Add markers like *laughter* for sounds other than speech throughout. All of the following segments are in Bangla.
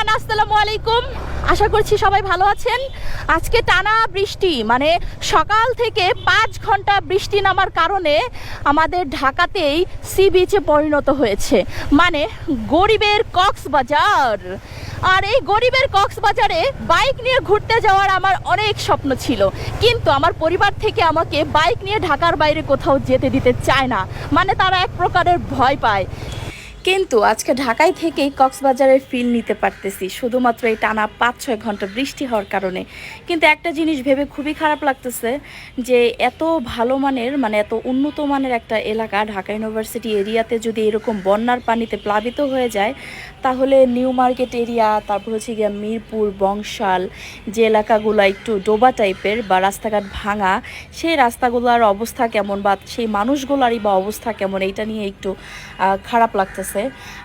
এভরিওয়ান, আসসালামু আলাইকুম। আশা করছি সবাই ভালো আছেন। আজকে টানা বৃষ্টি মানে সকাল থেকে পাঁচ ঘণ্টা বৃষ্টি নামার কারণে আমাদের ঢাকাতেই সি বিচে পরিণত হয়েছে। মানে গরিবের কক্সবাজার। আর এই গরিবের কক্সবাজারে বাইক নিয়ে ঘুরতে যাওয়ার আমার অনেক স্বপ্ন ছিল। কিন্তু আমার পরিবার থেকে আমাকে বাইক নিয়ে ঢাকার বাইরে কোথাও যেতে দিতে চায় না। মানে তারা এক প্রকারের ভয় পায়। কিন্তু আজকে ঢাকায় থেকেই কক্সবাজারের ফিল নিতে পারতেছি। শুধুমাত্র এই টানা পাঁচ ছয় ঘণ্টা বৃষ্টি হওয়ার কারণে। কিন্তু একটা জিনিস ভেবে খুবই খারাপ লাগতেছে যে, এত ভালো মানের মানে এত উন্নত মানের একটা এলাকা ঢাকা ইউনিভার্সিটি এরিয়াতে যদি এরকম বন্যার পানিতে প্লাবিত হয়ে যায়, তাহলে নিউ মার্কেট এরিয়া, তারপর হচ্ছে গিয়া মিরপুর, বংশাল, যে এলাকাগুলো একটু ডোবা টাইপের বা রাস্তাঘাট ভাঙা, সেই রাস্তাগুলোর অবস্থা কেমন বা সেই মানুষগুলারই বা অবস্থা কেমন, এইটা নিয়ে একটু খারাপ লাগতেছে।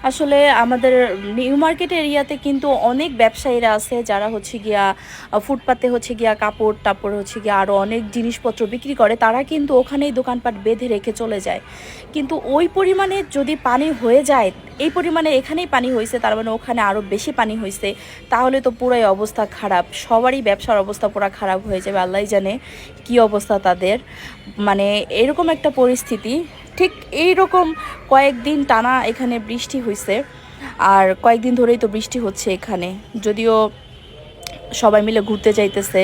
আসলে আমাদের নিউ মার্কেট এরিয়াতে কিন্তু অনেক ব্যবসায়ীরা আছে, যারা হচ্ছে গিয়া ফুটপাতে হচ্ছে গিয়া কাপড় টাপড় হচ্ছে গিয়া আরও অনেক জিনিসপত্র বিক্রি করে, তারা কিন্তু ওখানেই দোকানপাট বেঁধে রেখে চলে যায়। কিন্তু ওই পরিমাণে যদি পানি হয়ে যায়, এই পরিমাণে এখানেই পানি হয়েছে তার মানে ওখানে আরও বেশি পানি হয়েছে তাহলে তো পুরাই অবস্থা খারাপ। সবারই ব্যবসার অবস্থা পুরো খারাপ হয়ে যাবে আল্লাহ জানে কি অবস্থা তাদের। মানে এরকম একটা পরিস্থিতি। ঠিক এই রকম কয়েকদিন টানা এখানে বৃষ্টি হয়েছে আর কয়েকদিন ধরেই তো বৃষ্টি হচ্ছে এখানে। যদিও সবাই মিলে ঘুরতে যাইতেছে,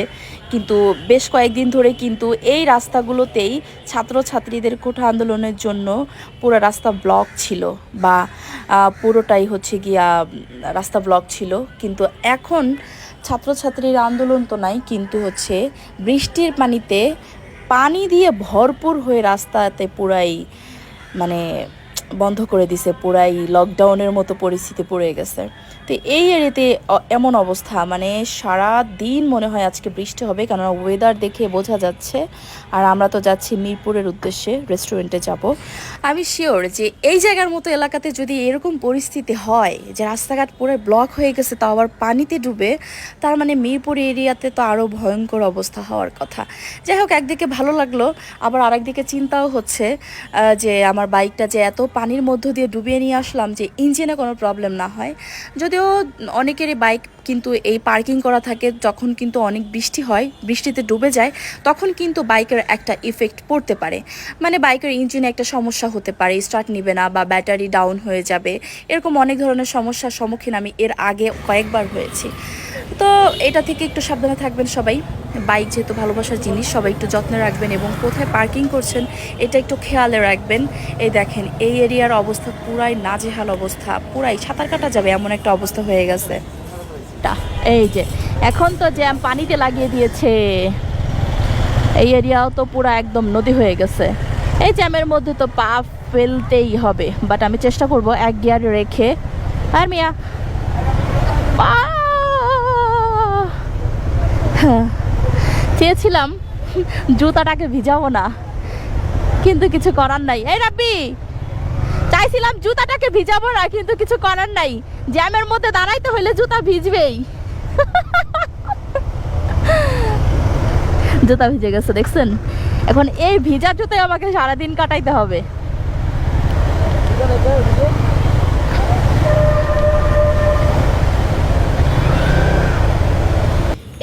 কিন্তু বেশ কয়েকদিন ধরে কিন্তু এই রাস্তাগুলোতেই ছাত্রছাত্রীদের কোঠা আন্দোলনের জন্য পুরো রাস্তা ব্লক ছিল বা পুরোটাই হচ্ছে গিয়া রাস্তা ব্লক ছিল। কিন্তু এখন ছাত্রছাত্রীর আন্দোলন তো নাই, কিন্তু হচ্ছে বৃষ্টির পানিতে পানি দিয়ে ভরপুর হয়ে রাস্তাতে পুরাই মানে বন্ধ করে দিছে পুরাই লকডাউনের মতো পরিস্থিতি পড়ে গেছে। তো এই এরিয়াতে এমন অবস্থা। মানে সারা দিন মনে হয় আজকে বৃষ্টি হবে কারণ ওয়েদার দেখে বোঝা যাচ্ছে। আর আমরা তো যাচ্ছি মিরপুরের উদ্দেশ্যে রেস্টুরেন্টে যাব। আমি শিওর যে এই জায়গার মতো এলাকাতে যদি এরকম পরিস্থিতি হয়, যে রাস্তাঘাট পুরো ব্লক হয়ে গেছে, তাও আবার পানিতে ডুবে, তার মানে মিরপুর এরিয়াতে তো আরও ভয়ঙ্কর অবস্থা হওয়ার কথা। যাই হোক, একদিকে ভালো লাগল, আবার আরেকদিকে চিন্তাও হচ্ছে যে আমার বাইকটা যে এত পানির মধ্য দিয়ে ডুবিয়ে নিয়ে আসলাম, যে ইঞ্জিনে কোনো প্রবলেম না হয়। যদিও অনেকেরই বাইক কিন্তু এই পার্কিং করা থাকে যখন কিন্তু অনেক বৃষ্টি হয়, বৃষ্টিতে ডুবে যায়, তখন কিন্তু বাইকের একটা ইফেক্ট পড়তে পারে। মানে বাইকের ইঞ্জিনে একটা সমস্যা হতে পারে স্টার্ট নিবে না বা ব্যাটারি ডাউন হয়ে যাবে। এরকম অনেক ধরনের সমস্যার সম্মুখীন আমি এর আগে কয়েকবার হয়েছি। তো এটা থেকে একটু সাবধানে থাকবেন সবাই। বাইক যেহেতু ভালোবাসার জিনিস, সবাই একটু যত্নে রাখবেন এবং কোথায় পার্কিং করছেন, এটা একটু খেয়ালে রাখবেন। এই দেখেন, এই এরিয়ার অবস্থা পুরাই নাজেহাল অবস্থা, পুরাই সাঁতার কাটা যাবে এমন একটা অবস্থা হয়ে গেছে। এই যে এখন তো জ্যাম পানিতে লাগিয়ে দিয়েছে। এই এরিয়াও তো পুরো একদম নদী হয়ে গেছে। এই জ্যামের মধ্যে তো পা ফেলতেই হবে বাট আমি চেষ্টা করব এক গিয়ার রেখে। আর মিয়া পা! হ্যাঁ, চেয়েছিলাম জুতাটাকে ভিজাবো না কিন্তু কিছু করার নাই। এই রাব্বি চাইছিলাম জুতাটাকে ভিজাবো না কিন্তু কিছু করার নাই। জ্যামের মধ্যে দাঁড়াইতে হলে জুতা ভিজবেই। জুতা ভিজে গেছে, দেখছেন? এখন এই ভিজা জুতায় আমাকে সারাদিন কাটাইতে হবে।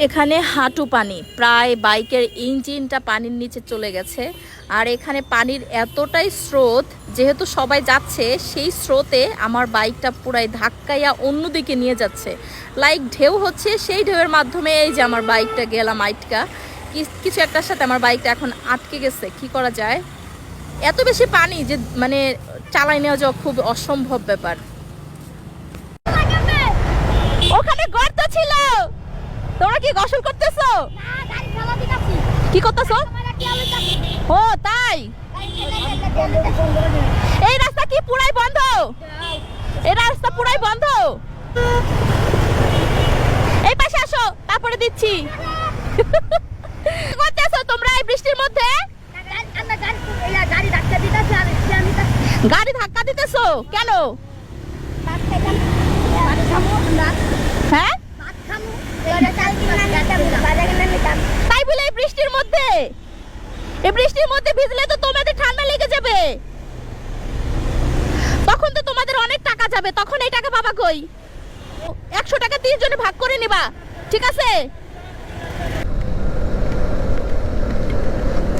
এখানে হাঁটু পানি, প্রায় বাইকের ইঞ্জিনটা পানির নিচে চলে গেছে। আর এখানে পানির এতটাই স্রোত, যেহেতু সবাই যাচ্ছে, সেই স্রোতে আমার বাইকটা পুরাই ধাক্কাইয়া অন্যদিকে নিয়ে যাচ্ছে। লাইক ঢেউ হচ্ছে, সেই ঢেউয়ের মাধ্যমে এই যে আমার বাইকটা গেলাম আইটকা। কিছু একটার সাথে আমার বাইকটা এখন আটকে গেছে, কি করা যায়? এত বেশি পানি যে মানে চালাই নেওয়া যাওয়া খুব অসম্ভব ব্যাপার। ওখানে গর্ত ছিল! তোমরা কি গোসল করতেছো? কি করতেছো? ও, তাই? এই রাস্তা কি পুরাই বন্ধ? এই রাস্তা পুরাই বন্ধ? এই পাশে আসো, তারপরে দিচ্ছি। *laughs* মধ্যে? গাড়ি ধাক্কা দিতেছো? কেন? হ্যাঁ? তাই বলে এই বৃষ্টির মধ্যে? এই বৃষ্টির মধ্যে ভিজলে তো তোমাদের ঠান্ডা লেগে যাবে। তখন তো তোমাদের অনেক টাকা যাবে। তখন এই টাকা পাবা কই? একশো টাকা তিনজনে ভাগ করে নিবা। ঠিক আছে?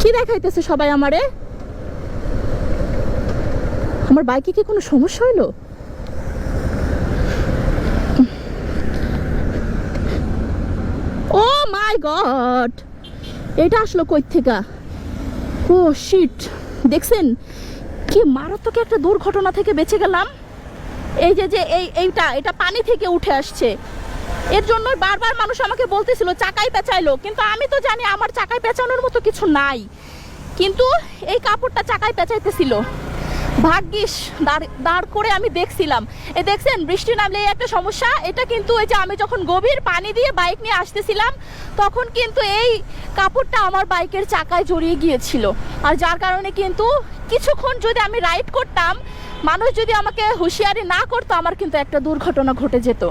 কি দেখাইতেছে সবাই আমারে? আমার বাইকে কি কোনো সমস্যা হইল? Oh my god! এটা আসলো কই থেকে? Oh, shit! দেখছেন? কি মারাত্মক একটা দুর্ঘটনা থেকে বেঁচে গেলাম। এই যে যে, এই, এইটা, এটা পানি থেকে উঠে আসছে। এর জন্য বারবার মানুষ আমাকে বলতেছিল চাকাই পেঁচাইলো। কিন্তু আমি তো জানি আমার চাকায় পেঁচানোর মতো কিছু নাই। কিন্তু এই কাপড়টা চাকায় পেঁচাইতেছিল। ভাগ্যিস, দাঁড় দাঁড় করে আমি দেখছিলাম। এই দেখছেন, বৃষ্টি নামলে এই একটা সমস্যা। এটা কিন্তু ওই যে আমি যখন গভীর পানি দিয়ে বাইক নিয়ে আসতেছিলাম, তখন কিন্তু এই কাপড়টা আমার বাইকের চাকায় জড়িয়ে গিয়েছিল। আর যার কারণে কিন্তু কিছুক্ষণ যদি আমি রাইড করতাম, মানুষ যদি আমাকে হুঁশিয়ারি না করতো, আমার কিন্তু একটা দুর্ঘটনা ঘটে যেত।